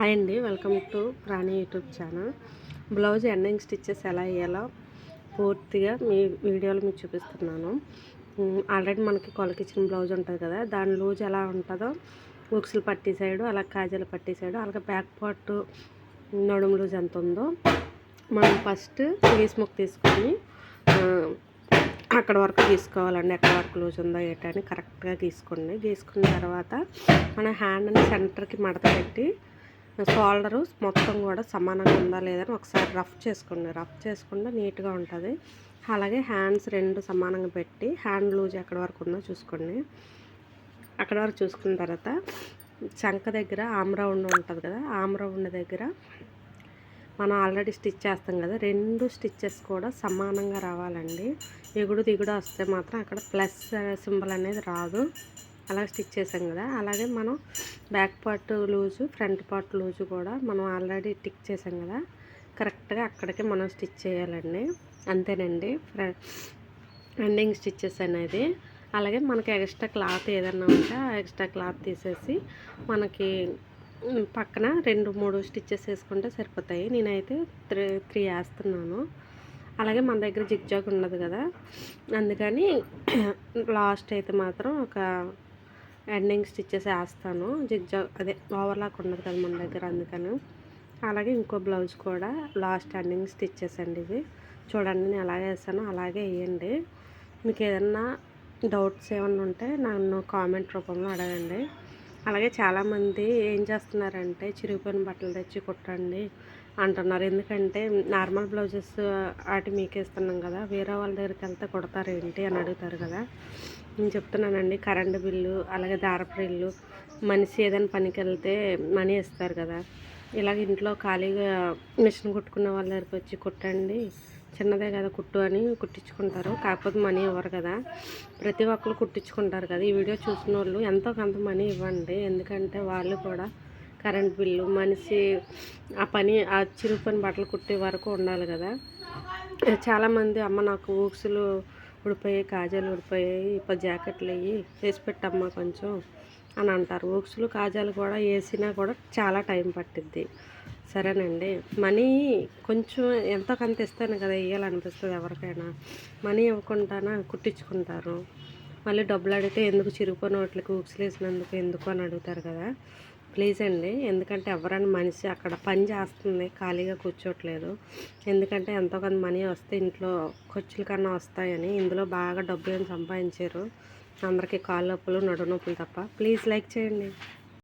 Hi అండి welcome to Prani YouTube channel. Blouse ending stitches ఎలా వేయాలో పూర్తిగా మీ వీడియోలో మీకు చూపిస్తున్నాను. ఆల్రెడీ మనకి కొలకిచ్చిన బ్లౌజ్ ఉంటుంది కదా దాని లూజ్ ఎలా ఉంటుందో ఉక్సులు పట్టి సైడు అలా కాజలు పట్టి సైడు అలాగే బ్యాక్ పార్ట్ నడుము లూజ్ ఎంత ఉందో మనం ఫస్ట్ పీస్ ముక్ తీసుకొని అక్కడ వరకు తీసుకోవాలండి ఎక్కడ వరకు లూజ్ ఉందో ఏంటని కరెక్ట్గా గీసుకోండి. గీసుకున్న తర్వాత మన హ్యాండ్ని సెంటర్కి మడత పెట్టి షోల్డరు మొత్తం కూడా సమానంగా ఉందా లేదని ఒకసారి రఫ్ చేసుకోండి. రఫ్ చేసుకుంటే నీట్గా ఉంటుంది. అలాగే హ్యాండ్స్ రెండు సమానంగా పెట్టి హ్యాండ్ లూజ్ ఎక్కడ వరకు ఉందో చూసుకోండి. అక్కడ వరకు చూసుకున్న తర్వాత చంక దగ్గర ఆమ్రౌండ్ ఉంటుంది కదా ఆమ్రౌండ్ దగ్గర మనం ఆల్రెడీ స్టిచ్ చేస్తాం కదా రెండు స్టిచ్చెస్ కూడా సమానంగా రావాలండి. ఎగుడు దిగుడు వస్తే మాత్రం అక్కడ ప్లస్ సింబల్ అనేది రాదు. అలా స్టిచ్ చేసాం కదా. అలాగే మనం back part loose front part loose కూడా మనం ఆల్రెడీ టిక్ చేసాం కదా. కరెక్ట్గా అక్కడికి మనం స్టిచ్ చేయాలండి. అంతేనండి. ఫ్ర ఎండింగ్ స్టిచ్చెస్ అనేది. అలాగే మనకి ఎక్స్ట్రా క్లాత్ ఏదన్నా ఉంటే ఆ ఎక్స్ట్రా క్లాత్ తీసేసి మనకి పక్కన రెండు మూడు స్టిచ్చెస్ వేసుకుంటే సరిపోతాయి. నేనైతే త్రీ త్రీ వేస్తున్నాను. అలాగే మన దగ్గర జిగ్ జాగ్ ఉండదు కదా. అందుకని లాస్ట్ అయితే మాత్రం ఒక ఎండింగ్ స్టిచ్చెస్ వేస్తాను. జిగ్ జాగ్ అదే ఓవర్లాక్ ఉండదు కదా మన దగ్గర అందుకని. అలాగే ఇంకో బ్లౌజ్ కూడా లాస్ట్ ఎండింగ్ స్టిచ్చెస్ అండి ఇవి. చూడండి నేను అలాగే వేస్తాను అలాగే వేయండి. మీకు ఏదన్నా డౌట్స్ ఏమన్నా ఉంటే నన్ను కామెంట్ రూపంలో అడగండి. అలాగే చాలామంది ఏం చేస్తున్నారంటే చిరిగిపోయిన బట్టలు తెచ్చి కుట్టండి అంటున్నారు. ఎందుకంటే నార్మల్ బ్లౌజెస్ వాటి మీకేస్తున్నాం కదా వేరే వాళ్ళ దగ్గరికి వెళ్తే కుడతారు ఏంటి అని అడుగుతారు కదా. నేను చెప్తున్నానండి కరెంటు బిల్లు అలాగే దారపు బిల్లు మనిషి ఏదైనా పనికి వెళ్తే మనీ ఇస్తారు కదా. ఇలాగ ఇంట్లో ఖాళీగా మిషన్ కుట్టుకున్న వాళ్ళ దగ్గరికి వచ్చి కుట్టండి. చిన్నదే కదా కుట్టు అని కుట్టించుకుంటారు. కాకపోతే మనీ ఇవ్వరు కదా. ప్రతి ఒక్కరు కుట్టించుకుంటారు కదా. ఈ వీడియో చూసిన వాళ్ళు ఎంతో కొంత మనీ ఇవ్వండి. ఎందుకంటే వాళ్ళు కూడా కరెంట్ బిల్లు మనిషి ఆ పని ఆ చిరు పని బట్టలు కుట్టే వరకు ఉండాలి కదా. చాలామంది అమ్మ నాకు ఊక్సులు ఉడిపోయాయి కాజాలు ఉడిపోయాయి ఇప్పుడు జాకెట్లు అయ్యి వేసి పెట్టమ్మా కొంచెం. అని అంటారు. ఊక్సులు కాజాలు కూడా వేసినా కూడా చాలా టైం పట్టిద్ది. సరేనండి. మనీ కొంచెం ఎంతో కొంత ఇస్తాను కదా వేయాలనిపిస్తుంది ఎవరికైనా. మనీ ఇవ్వకుండానా కుట్టించుకుంటారు. మళ్ళీ డబ్బులు అడిగితే ఎందుకు చిరిగిపోయిన వాటికి ఉక్సులు వేసినందుకు ఎందుకు అని అడుగుతారు కదా. ప్లీజ్ అండి ఎందుకంటే ఎవరైనా మనిషి అక్కడ పని చేస్తుంది ఖాళీగా కూర్చోట్లేదు. ఎందుకంటే ఎంతో కొంత మనీ వస్తే ఇంట్లో ఖర్చుల కన్నా వస్తాయని ఇందులో బాగా డబ్బులు ఏం సంపాదించారు. అందరికీ కాళ్ళ నొప్పులు నడు నొప్పులు తప్ప. ప్లీజ్ లైక్ చేయండి.